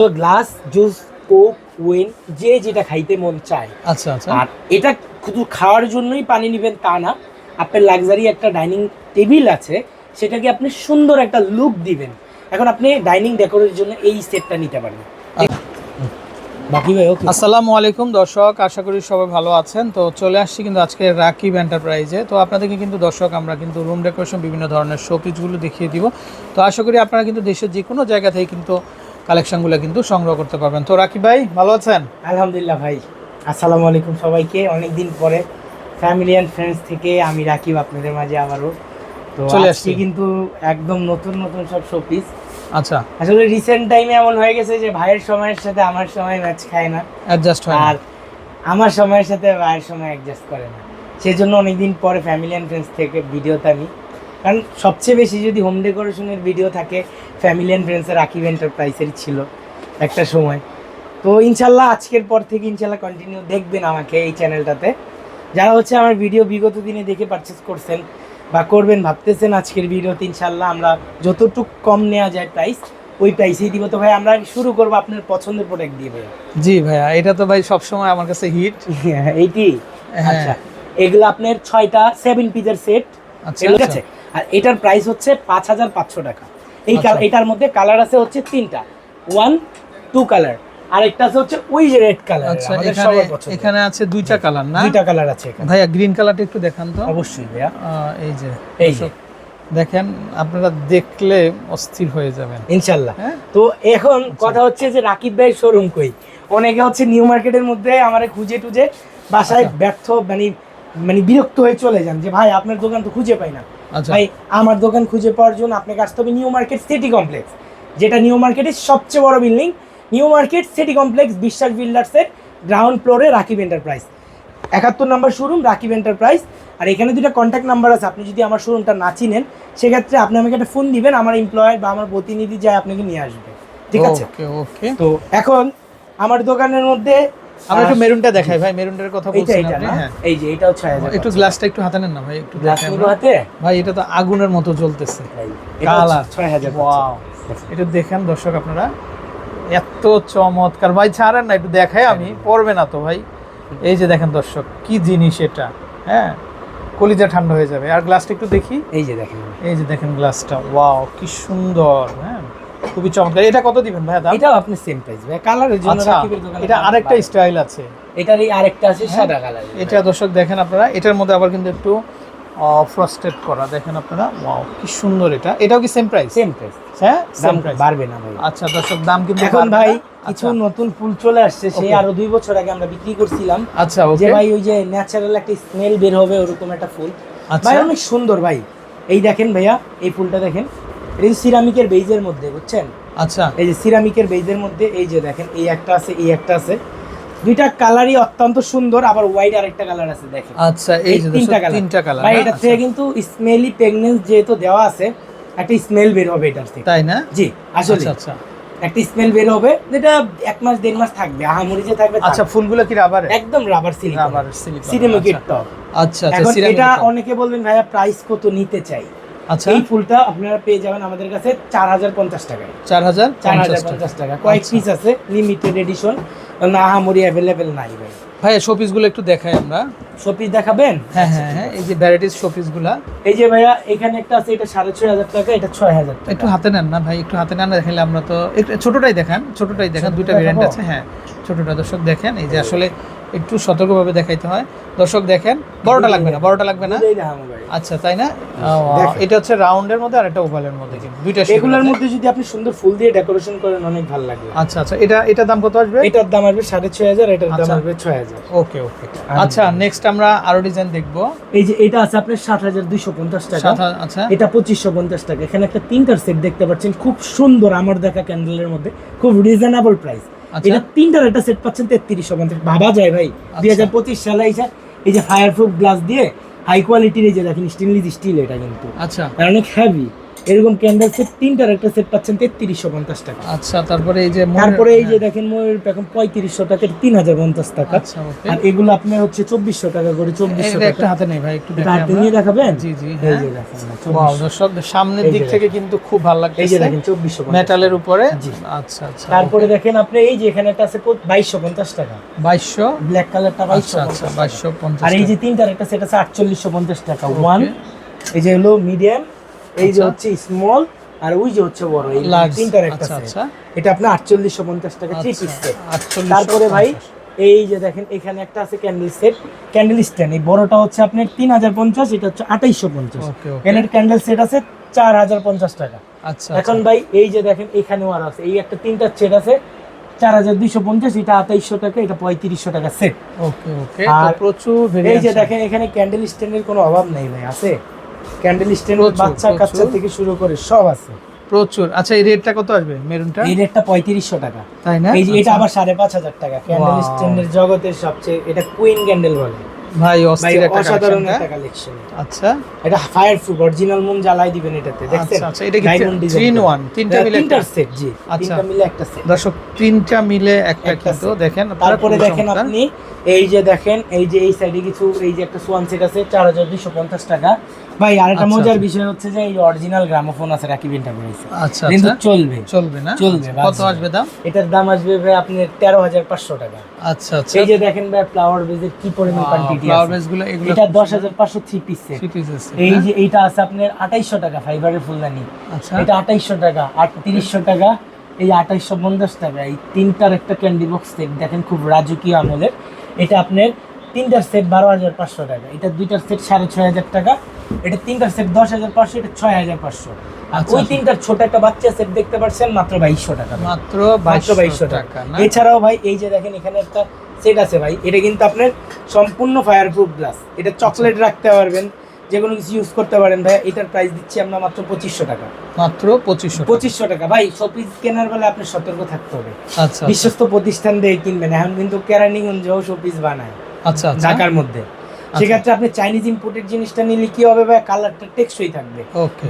তো glass juice Coke when যে যেটা খাইতে মন চায়। আচ্ছা আচ্ছা। আর এটা শুধু খাওয়ার জন্যই পানি নেবেন তা না আপনার লাক্সারি একটা ডাইনিং টেবিল আছে সেটাকে আপনি সুন্দর একটা লুক দিবেন। এখন আপনি ডাইনিং ডেকোরের জন্য এই সেটটা নিতে পারেন। বাকি ভাই ওকে আসসালামু আলাইকুম দর্শক আশা করি সবাই ভালো আছেন। তো চলে আসছি কিন্তু আজকে রাকিব এন্টারপ্রাইজে তো আপনাদেরকে কিন্তু দর্শক আমরা কিন্তু রুম ডেকোরেশন বিভিন্ন ধরনের শোপিসগুলো দেখিয়ে দিব। তো আশা করি আপনারা কিন্তু দেশের যে কোনো জায়গা থেকে কিন্তু কালেকশনগুলো কিন্তু সংগ্রহ করতে পারবেন। তো রাকিব ভাই ভালো আছেন? আলহামদুলিল্লাহ ভাই। আসসালামু আলাইকুম সবাইকে। অনেকদিন পরে ফ্যামিলি অ্যান্ড ফ্রেন্ডস থেকে আমি রাকিব আপনাদের মাঝে আবারও। তো চলে আসছি। কিন্তু একদম নতুন নতুন সব শোপিস আচ্ছা। আসলে রিসেন্ট টাইমে এমন হয়ে গেছে যে ভাইয়ের সময়ের সাথে আমার সময় ম্যাচ খায় না। অ্যাডজাস্ট হয় আর আমার সময়ের সাথে ভাইয়ের সময় অ্যাডজাস্ট করে না। সেই জন্য অনেকদিন পরে ফ্যামিলি অ্যান্ড ফ্রেন্ডস থেকে ভিডিওতে আমি কারণ সবচেয়ে বেশি যদি হোম ডেকোরেশনের ভিডিও থাকে ফ্যামিলি অ্যান্ড ফ্রেন্ডসের রাকিব এন্টারপ্রাইজেরই ছিল একটা সময়। তো ইনশাল্লাহ আজকের পর থেকে ইনশাল্লাহ কন্টিনিউ দেখবেন আমাকে এই চ্যানেলটাতে যারা হচ্ছে আমার ভিডিও বিগত দিনে দেখে পারচেস করছেন বা করবেন ভাবতেছেন আজকের ভিডিওতে ইনশাল্লাহ আমরা যতটুক কম নেওয়া যায় প্রাইস ওই প্রাইসেই দিব। তো ভাই আমরা শুরু করব আপনার পছন্দের প্রোডাক্ট দিয়ে ভাই। জি ভাইয়া এটা তো ভাই সবসময় আমার কাছে হিট হ্যাঁ, এইটি? হ্যাঁ। আচ্ছা এগুলো আপনার ছয়টা সেভেন পিসের সেট আচ্ছা ঠিক আছে? আর এটার প্রাইস হচ্ছে পাঁচ হাজার পাঁচশো টাকা। এই আচ্ছা। এটার মধ্যে কালার আছে হচ্ছে তিনটা। ওয়ান টু কালার আর একটা আছে হচ্ছে ওই যে রেড কালার আচ্ছা এখানে এখানে আছে দুইটা কালার না? দুইটা কালার আছে এখানে। ভাইয়া গ্রিন কালারটা একটু দেখান তো। অবশ্যই ভাইয়া। এই যে এই যে। দেখেন আপনারা দেখলে অস্থির হয়ে যাবেন। ইনশাল্লাহ। হ্যাঁ? তো এখন কথা হচ্ছে যে রাকিব ভাই শোরুম কই? অনেকে হচ্ছে নিউ মার্কেটের মধ্যে আমারে খুঁজে টুজে বাসায় আচ্ছা। ব্যর্থ মানে মানে বিরক্ত হয়ে চলে যান যে ভাই আপনার দোকান তো খুঁজে পাই না। আচ্ছা ভাই আমার দোকান খুঁজে পাওয়ার জন্য আপনাকে আসতে হবে নিউ মার্কেট সিটি কমপ্লেক্স যেটা নিউ মার্কেটের সবচেয়ে বড় building New Market City Complex Biswas বিল্ডার্সের ground ফ্লোরে রাকিব এন্টারপ্রাইজ একাত্তর নম্বর শোরুম রাকিব এন্টারপ্রাইজ আর এখানে দুটো কন্ট্যাক্ট নাম্বার আছে আপনি যদি আমার শোরুমটা না চিনেন সেক্ষেত্রে আপনি আমাকে একটা ফোন দিবেন আমার এমপ্লয়ার বা আমার প্রতিনিধি যায় আপনাকে নিয়ে আসবে। ঠিক আছে? তো এখন আমার দোকানের মধ্যে আমরা একটু মেরুনটা দেখাই ভাই মেরুনটার কথা না হ্যাঁ। এই যে এটাও ছয় হাজার একটু গ্লাসটা একটু হাতে নেন না ভাই একটু গ্লাস নিবো। হাতে? ভাই এটা তো আগুনের মতো জ্বলতেছে। Colour colour. ছয় হাজার ওয়াও এটা দেখেন দর্শক আপনারা এত চমৎকার। ভাই ছাড়েন না একটু দেখাই আমি পড়বে না তো ভাই। এই যে দেখেন দর্শক কি জিনিস এটা হ্যাঁ? কলিজা ঠান্ডা হয়ে যাবে। আর গ্লাসটা একটু দেখি। এই যে দেখেন। এই যে দেখেন গ্লাসটা ওয়াও কি সুন্দর হ্যাঁ? খুবই চমৎকার। এটা কত দিবেন ভাই দাম? এটাও আপনি সেম প্রাইস ভাই কালারের জন্য আচ্ছা রাকিবের দোকানে এটা আরেকটা স্টাইল আছে। এটারই আরেকটা আছে হ্যাঁ, সাদা কালার এটা দর্শক দেখেন আপনারা এটার মধ্যে আবার কিন্তু একটু ফ্রস্টেড করা দেখেন আপনারা। ওয়াও কি সুন্দর এটা। এটাও কি সেম প্রাইস সেম প্রাইস হ্যাঁ দাম সেম প্রাইস বাড়বে না ভাই আচ্ছা দর্শক দাম কিন্তু এখন ভাই কিছু আচ্ছা, নতুন ফুল চলে আসছে সেই আরও দুই বছর আগে আমরা বিক্রি করছিলাম। আচ্ছা ওকে ভাই ওই যে ন্যাচারাল একটা স্মেল বের হবে ওরকম একটা ফুল। আচ্ছা। ভাই অনেক সুন্দর ভাই। এই দেখেন ভাইয়া এই ফুলটা দেখেন। এটা সিরামিকের বেইজের মধ্যে বুঝছেন? আচ্ছা। এই যে সিরামিকের বেইজের মধ্যে এই যে দেখেন এই একটা আছে এই একটা আছে। দুইটা কালারই অত্যন্ত সুন্দর আবার হোয়াইট আরেকটা কালার আছে দেখেন। আচ্ছা এই তিনটা কালার। তিনটা কালার ভাই এটা থেকে কিন্তু স্মেলি প্রেগনেন্স যেহেতু দেওয়া আছে একটা স্মেল বের হবে এটার থেকে। তাই না? জি আসলে। আচ্ছা আচ্ছা। একটা স্মেল বের হবে যেটা এক মাস দেড় মাস থাকবে আহামরি যে থাকবে আচ্ছা ফুলগুলো কি রাবার একদম রাবার সিলিকন রাবার সিলিকন সিনেমিকের টপ আচ্ছা। আচ্ছা এটা অনেকে বলবেন ভাইয়া প্রাইস কত নিতে চাই? আচ্ছা। এই ফুলটা আপনারা পেয়ে যাবেন আমাদের কাছে চার হাজার পঞ্চাশ টাকায়। চার হাজার চার হাজার পঞ্চাশ টাকা। কয়েক আচ্ছা। পিস আছে লিমিটেড এডিশন না আহামরি অ্যাভেলেবেল নাই ভাই। ভাই শোপিসগুলো একটু দেখাই আমরা। শোপিস দেখাবেন? হ্যাঁ হ্যাঁ হ্যাঁ এই যে ভ্যারাইটিস শোপিসগুলা এই যে ভাইয়া এখানে একটা আছে এটা সাড়ে ছয় হাজার টাকা এটা ছয় হাজার একটু হাতে নেন না ভাই একটু হাতে নেন না দেখালে আমরা তো একটু ছোটটাই দেখান ছোটটাই দেখান দুইটা ভেরিয়েন্ট আছে হ্যাঁ। ছোটটা দর্শক দেখেন এই যে আসলে একটু সতর্কভাবে দেখাইতে হয়। দর্শক দেখেন বড়টা লাগবে না বড়টা লাগবে না? আচ্ছা তাই না? এটা হচ্ছে রাউন্ডের মধ্যে আর একটা ওভালের মধ্যে কিন্তু। দুইটা এগুলোর মধ্যে যদি আপনি সুন্দর ফুল দিয়ে ডেকোরেশন করেন অনেক ভালো লাগবে। আচ্ছা আচ্ছা এটা এটার দাম কত আসবে? এটার দাম আসবে সাড়ে ছয় হাজার এটার দাম আচ্ছা। আসবে ছয় হাজার। ওকে ওকে। আচ্ছা নেক্সট আমরা আরও ডিজাইন দেখব। এই যে এটা আছে আপনার সাত হাজার দুইশো পঞ্চাশ টাকা। আচ্ছা। এটা পঁচিশশো পঞ্চাশ টাকা। এখানে একটা তিনটার সেট দেখতে পাচ্ছেন। খুব সুন্দর আমার দেখা ক্যান্ডেলের মধ্যে। খুব রিজনেবল প্রাইস। এটা তিনটার একটা সেট পাচ্ছেন তেত্রিশ পঞ্চাশ ভাবা যায় ভাই। দুই হাজার পঁচিশ সালে এসে এই যে ফায়ার প্রুফ গ্লাস দিয়ে হাই কোয়ালিটির এই যে দেখেন স্টেনলেস স্টিল এটা কিন্তু। আচ্ছা। অনেক হেভি এরকম ক্যান্ডেল সেট তিনটার একটা সেট পাচ্ছেন তেত্রিশশো পঞ্চাশ টাকা। আচ্ছা তারপরে এই যে তারপরে এই যে দেখেন ময়ূর এখন পঁয়ত্রিশশো টাকা তিন হাজার পঞ্চাশ টাকা। আচ্ছা আর এগুলো আপনার হচ্ছে চব্বিশশো টাকা করে চব্বিশশো একটা হাতে নেই ভাই একটু হাতে নিয়ে দেখাবেন? জি জি এই হ্যাঁ। যে 2400 দর্শক সামনের দিক থেকে কিন্তু খুব ভালো এই যে দেখেন চব্বিশশো মেটালের উপরে? জি। আচ্ছা আচ্ছা তারপরে দেখেন আপনি এই যে এখানে একটা আছে বাইশশো পঞ্চাশ টাকা। বাইশশো? ব্ল্যাক কালারটা বাইশশো আচ্ছা আচ্ছা বাইশশো পঞ্চাশ আর এই যে তিনটার একটা সেট আছে আটচল্লিশশো পঞ্চাশ টাকা। ওয়ান এই যে হলো মিডিয়াম এই যে আচ্ছা। হচ্ছে স্মল আর ওই যে হচ্ছে বড় এই তিনটার একটা আচ্ছা আচ্ছা। এটা আপনার আটচল্লিশশো পঞ্চাশ টাকা থ্রি পিস সেট তারপরে ভাই এই যে দেখেন এখানে একটা আছে ক্যান্ডেল সেট ক্যান্ডেল স্ট্যান্ড এই বড়টা হচ্ছে আপনার তিন হাজার পঞ্চাশ এটা হচ্ছে আঠাইশশো পঞ্চাশ। ওকে ক্যান্ডেল সেট আছে চার হাজার পঞ্চাশ টাকা। আচ্ছা এখন ভাই এই যে দেখেন এখানেও আর আছে। এই একটা তিনটা সেট আছে চার হাজার দুইশো পঞ্চাশ এটা আঠাইশশো টাকা এটা পঁয়ত্রিশশো টাকা সেট ওকে ওকে। আর প্রচুর এই যে দেখেন এখানে ক্যান্ডেল স্ট্যান্ডের কোনো অভাব নেই ভাই আছে? ক্যান্ডেল স্ট্যান্ড বাচ্চা কাচ্চা থেকে শুরু করে সব আছে। প্রচুর। আচ্ছা এই রেটটা কত আসবে মেরুনটা? এই রেটটা পঁয়ত্রিশশো টাকা। তাই না? এই যে এটা আচ্ছা। আবার সাড়ে পাঁচ হাজার টাকা। ক্যান্ডেল স্ট্যান্ডের জগতের সবচেয়ে এটা কুইন ক্যান্ডেল বলে। ভাই অস্থির একটা অসাধারণ একটা কালেকশন আচ্ছা। এটা ফায়ার প্রুফ অরিজিনাল মুন জ্বালাই দিবেন এটাতে দেখছেন? আচ্ছা আচ্ছা এটা কি Diamond design থ্রি ইন করা। ওয়ান তিনটা মিলে একটা? সেট জি। তিনটা মিলে একটা সেট দর্শক তিনটা মিলে একটা কিন্তু দেখেন তারপরে দেখেন। আপনি এই যে দেখেন এই যে এই সাইডে কিছু এই যে একটা সোয়ান সেট আছে চার হাজার দুইশো পঞ্চাশ টাকা। ভাই আরেকটা আচ্ছা, মজার আচ্ছা। বিষয় হচ্ছে যে এই অরিজিনাল গ্রামোফোন আছে রাকিব এন্টারপ্রাইজ আচ্ছা কিন্তু আচ্ছা। চলবে। চলবে না? চলবে, কত আসবে দাম? এটার দাম আসবে ভাই আপনার তেরো হাজার পাঁচশো টাকা। আচ্ছা আচ্ছা। এই যে দেখেন ভাই ফ্লাওয়ার বেজের কি পরিমাণ কোয়ান্টিটি ফ্লাওয়ারগুলো এগুলো এটা দশ হাজার পাঁচশো থ্রি পিস সেট এই যে এইটা আছে আপনার আঠাইশশো টাকা ফাইবারের ফুলদানি। আচ্ছা। এটা আঠাইশশো টাকা আটত্রিশশো টাকা এই আঠাইশশো পঞ্চাশ টাকা এই তিনটার একটা ক্যান্ডি বক্স সেট দেখেন খুব রাজকীয় আমলের। এটা আপনার তিনটার সেট বারো হাজার পাঁচশো টাকা। এটা দুইটার সেট সাড়ে ছয় হাজার টাকা। এটা তিনটার সেট দশ হাজার পাঁচশো এটা ছয় হাজার পাঁচশো। আর আচ্ছা, ওই আচ্ছা। তিনটার ছোট একটা বাচ্চা সেট দেখতে পাচ্ছেন মাত্র বাইশশো টাকা মাত্র মাত্র বাইশশো টাকা। টাকা এছাড়াও ভাই এই যে দেখেন এখানে একটা সেট আছে ভাই। এটা কিন্তু আপনার সম্পূর্ণ ফায়ার প্রুফ গ্লাস এটা চকলেট রাখতে পারবেন যে কোনো কিছু ইউজ করতে পারেন ভাই। এটার প্রাইস দিচ্ছি আমরা মাত্র পঁচিশশো টাকা। মাত্র পঁচিশশো পঁচিশশো টাকা। ভাই শপিস কেনার বেলা আপনার সতর্ক থাকতে হবে। আচ্ছা বিশ্বস্ত প্রতিষ্ঠান দিয়ে কিনবেন। এখন কিন্তু কেরানীগঞ্জেও শপিস বানায়। আচ্ছা আচ্ছা। ঢাকার মধ্যে। সেক্ষেত্রে আপনি চাইনিজ ইম্পোর্টেড জিনিসটা নিলে কি হবে ভাই? কালারটা টেকসই থাকবে।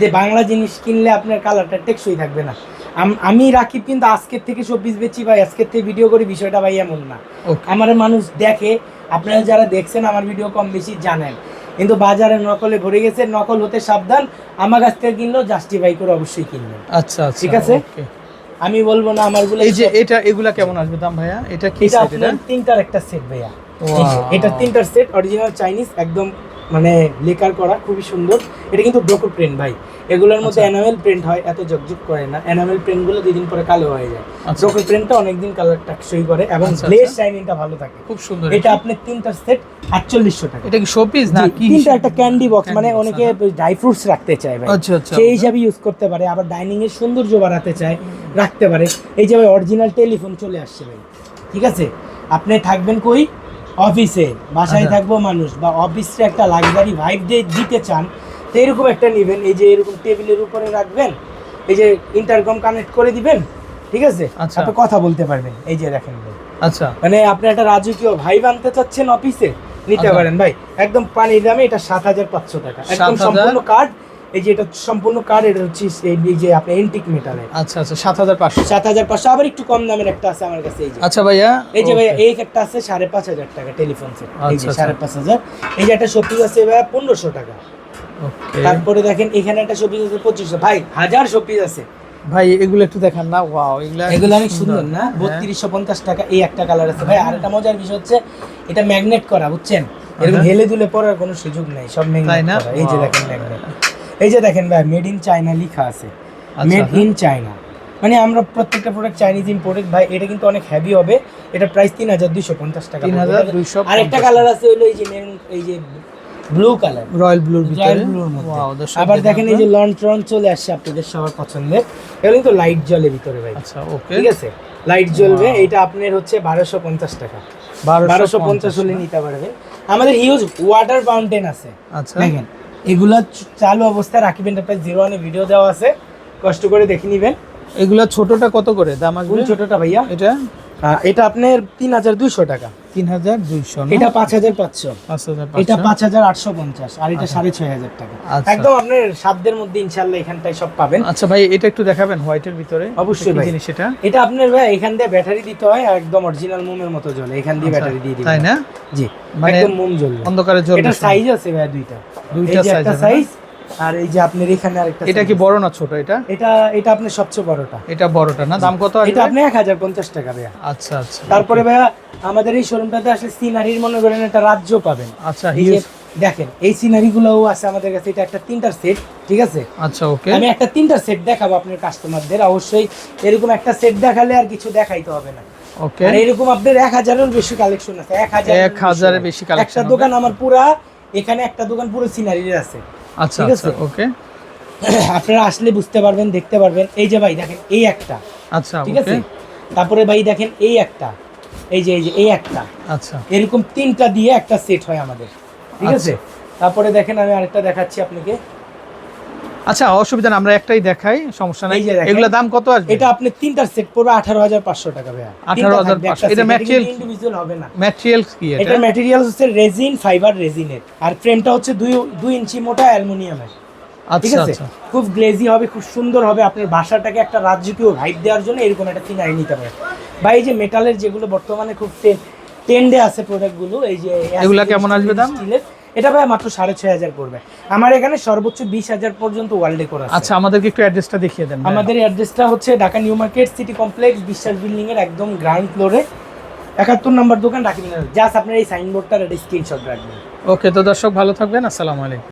যে বাংলা জিনিস কিনলে আপনার কালারটা টেকসই থাকবে না। আমি রাকিব কিন্তু আজকের থেকে শপিস বেচি ভাই। আজকের থেকে ভিডিও করি বিষয়টা ভাই এমন না। আমার মানুষ দেখে আপনারা যারা দেখছেন আমার ভিডিও কম বেশি জানেন। কিন্তু বাজারে নকলে ভরে গেছে নকল হতে সাবধান। আমার কাছ থেকে কিনলেও জাস্টিফাই করে অবশ্যই কিনবেন। আচ্ছা আচ্ছা ঠিক আছে? আমি বলব না আমারগুলো এই যে এটা এগুলা কেমন আসবে দাম ভাইয়া? এটা কি এটা তিনটার একটা সেট ভাইয়া। এটা তিনটার সেট অরিজিনাল চাইনিজ একদম মানে লেকার করা খুবই সুন্দর। এটা কিন্তু ডোকো প্রিন্ট ভাই। এগুলোর মধ্যে আচ্ছা। এনামেল প্রিন্ট হয় এত জকজক করে না। এনামেল প্রিন্টগুলো দুই দিন পরে কালো হয়ে যায়। আচ্ছা। ডোকো প্রিন্টটা অনেকদিন কালার টাকসই করে এবং আচ্ছা, গ্লেজ আচ্ছা। শাইনিংটা ভালো থাকে। খুব সুন্দর। এটা আপনার তিনটার সেট আটচল্লিশশো টাকা। এটা কি শোপিস না কি? তিনটা একটা ক্যান্ডি বক্স মানে অনেকে। ড্রাই ফ্রুটস রাখতে চায় ভাই। আচ্ছা আচ্ছা। সেই হিসাবে ইউজ করতে পারে আবার ডাইনিং এর সৌন্দর্য বাড়াতে চায় রাখতে পারে। এই যে ভাই অরিজিনাল টেলিফোন চলে আসছে ভাই। ঠিক আছে? আপনি থাকবেন কই? অফিসে বাসায় আচ্ছা। থাকব মানুষ বা অফিসে একটা লাক্সারি ভাইব দিতে চান তো এরকম একটা নেবেন। এই যে এরকম টেবিলের উপরে রাখবেন এই যে ইন্টারকম কানেক্ট করে দিবেন ঠিক আছে? আচ্ছা। আপনি কথা বলতে পারবেন। এই যে দেখেন ভাই। আচ্ছা। মানে আপনি একটা রাজকীয় ভাই বানতে চাচ্ছেন অফিসে নিতে আচ্ছা। পারেন ভাই। একদম পানির দামে এটা সাত হাজার পাঁচশো টাকা। একদম সম্পূর্ণ কার্ড এই যে এটা সম্পূর্ণ কার্ড এটা হচ্ছে এই যে আপনি এন্টিক মেটালের আচ্ছা আচ্ছা সাত হাজার পাঁচশো। সাত হাজার পাঁচশো। আবার একটু কম দামের একটা আছে আমার কাছে এই যে। আচ্ছা ভাইয়া এই যে ভাইয়া এই একটা আছে সাড়ে পাঁচ হাজার টাকা টেলিফোন সেট এই আচ্ছা, যে আচ্ছা। সাড়ে পাঁচ হাজার। এই যে একটা শপিং আছে ভাই পনেরোশো টাকা. তারপরে দেখেন এখানে একটা শপিং আছে পঁচিশশো। ভাই হাজার শপিং আছে। ভাই এগুলো একটু দেখান না। ওয়াও এগুলো এগুলো অনেক সুন্দর না? হ্যাঁ। বত্রিশশো পঞ্চাশ টাকা এই একটা কালার আছে। ভাই আর একটা মজার বিষয় হচ্ছে এটা ম্যাগনেট করা বুঝছেন? এরকম আচ্ছা। হেলে দুলে পড়ার কোনো সুযোগ নেই সব ম্যাগনেট না? এই যে দেখেন ম্যাগনেট এই যে দেখেন ভাই মেড ইন চায়না লেখা আছে। মেড। ইন চায়না মানে আমরা প্রত্যেকটা প্রোডাক্ট চাইনিজ ইম্পোর্টেড ভাই এটা কিন্তু অনেক হেভি হবে। এটা প্রাইস তিন হাজার দুইশো পঞ্চাশ টাকা তিন হাজার দুইশো আর একটা কালার আছে হলো এই যে মেরুন এই যে ব্লু কালার রয়্যাল ব্লুর ভিতরে। রয়্যাল ব্লুর মধ্যে। আবার দেখেন এই যে টন চলে আসছে আপনাদের সবার পছন্দের। এগুলো কিন্তু লাইট জ্বলে ভিতরে ভাই। আচ্ছা ওকে ঠিক আছে? লাইট জ্বলবে। এটা আপনার হচ্ছে বারোশো পঞ্চাশ টাকা। বারোশো পঞ্চাশ। হলে নিতে পারবেন আমাদের হিউজ ওয়াটার ফাউন্টেন আছে। আচ্ছা। দেখেন এগুলা চালু অবস্থায় রাকিব এন্টারপ্রাইজ জিরো ওয়ানে ভিডিও দেওয়া আছে। কষ্ট করে দেখে নিবেন। এগুলো ছোটটা কত করে? দাম আসবে? ছোটটা ভাইয়া। এটা? এটা আপনার তিন হাজার দুইশো টাকা। তিন হাজার দুইশো এটা পাঁচ হাজার পাঁচশো। এটা পাঁচ হাজার আটশো পঞ্চাশ আর এটা সাড়ে ছয় হাজার টাকা। আচ্ছা। একদম আপনার সাধ্যের মধ্যে ইনশাল্লাহ এখানটায় সব পাবেন। আচ্ছা ভাই এটা একটু দেখাবেন হোয়াইটের ভিতরে। অবশ্যই ভাই। জিনিস এটা? এটা আপনার ভাই এখান দিয়ে ব্যাটারি দিতে হয় আর একদম অরিজিনাল মোমের মতো জ্বলে। এখান দিয়ে আচ্ছা, ব্যাটারি দিয়ে দিবেন। তাই না? জি মানে একদম মোম জ্বলবে। অন্ধকারে জ্বলবে এটা সাইজ আছে ভাই দুইটা। দুইটা সাইজ আর এই যে আপনার এখানে আরেকটা এটা কি বড় না ছোট এটা? এটা এটা আপনার সবচেয়ে বড়টা। এটা বড়টা না? দাম কত এটা আপনি এক হাজার পঞ্চাশ টাকা ভাইয়া। আচ্ছা আচ্ছা তারপরে ভাইয়া আমাদের এই শোরুমটাতে আসলে সিনারির মনে করেন একটা রাজ্য পাবেন। আচ্ছা দেখেন এই সিনারি গুলোও আছে আমাদের কাছে এটা একটা তিনটার সেট ঠিক আছে? আচ্ছা ওকে আমি একটা তিনটার সেট দেখাবো আপনার কাস্টমারদের অবশ্যই এরকম একটা সেট দেখালে আর কিছু দেখাইতে হবে না। ওকে আর এরকম আপনার এক হাজারের বেশি কালেকশন আছে এক হাজার এক হাজারের বেশি কালেকশন একটা দোকান আমার পুরা এখানে একটা দোকান পুরো সিনারির আছে। আচ্ছা ঠিক আচ্ছা আছে? ওকে। আপনারা আসলে বুঝতে পারবেন দেখতে পারবেন। এই যে ভাই দেখেন এই একটা। আচ্ছা ঠিক আছে? তারপরে ভাই দেখেন এই একটা। এই যে এই যে এই একটা। আচ্ছা। এরকম তিনটা দিয়ে একটা সেট হয় আমাদের। ঠিক আচ্ছা। আছে? তারপরে দেখেন আমি আরেকটা দেখাচ্ছি আপনাকে। আচ্ছা অসুবিধা না আমরা একটাই দেখাই সমস্যা নাই। এগুলো দাম কত আসবে? এটা আপনি তিনটার সেট পড়বে আঠারো হাজার পাঁচশো টাকা ভাইয়া। 18,500 এটা material- ইন্ডিভিজুয়াল হবে না। ম্যাটেরিয়ালস কি এটা? এটার ম্যাটেরিয়াল হচ্ছে রেজিন ফাইবার রেজিনের আর ফ্রেমটা হচ্ছে দুই দুই ইঞ্চি মোটা অ্যালুমিনিয়ামের ঠিক আচ্ছা আছে? আচ্ছা। খুব গ্লেজি হবে খুব সুন্দর হবে। আপনার বাসাটাকে একটা রাজ্যকেও ভাইব দেওয়ার জন্য এরকম একটা সিনারি নিতে পারেন। বা এই যে মেটালের যেগুলো বর্তমানে খুব ট্রেন্ডে আছে প্রোডাক্টগুলো এই যে এগুলো কেমন আসবে দাম? স্টিলের এটা ভাই মাত্র সাড়ে ছয় হাজার পড়বে। আমার এখানে সর্বোচ্চ বিশ হাজার পর্যন্ত ওয়ার্ল্ডে করা আছে। আচ্ছা আমাদেরকে একটু অ্যাড্রেসটা দেখিয়ে দেন আমাদের অ্যাড্রেসটা হচ্ছে Dhaka New Market City Complex Biswas building এর একদম গ্রাউন্ড ফ্লোরে। একাত্তর নম্বর দোকান ডাকিং জাস্ট আপনার এই সাইনবোর্ডটার স্ক্রিনশট রাখবেন। ওকে তো দর্শক ভালো থাকবেন আসসালামু আলাইকুম।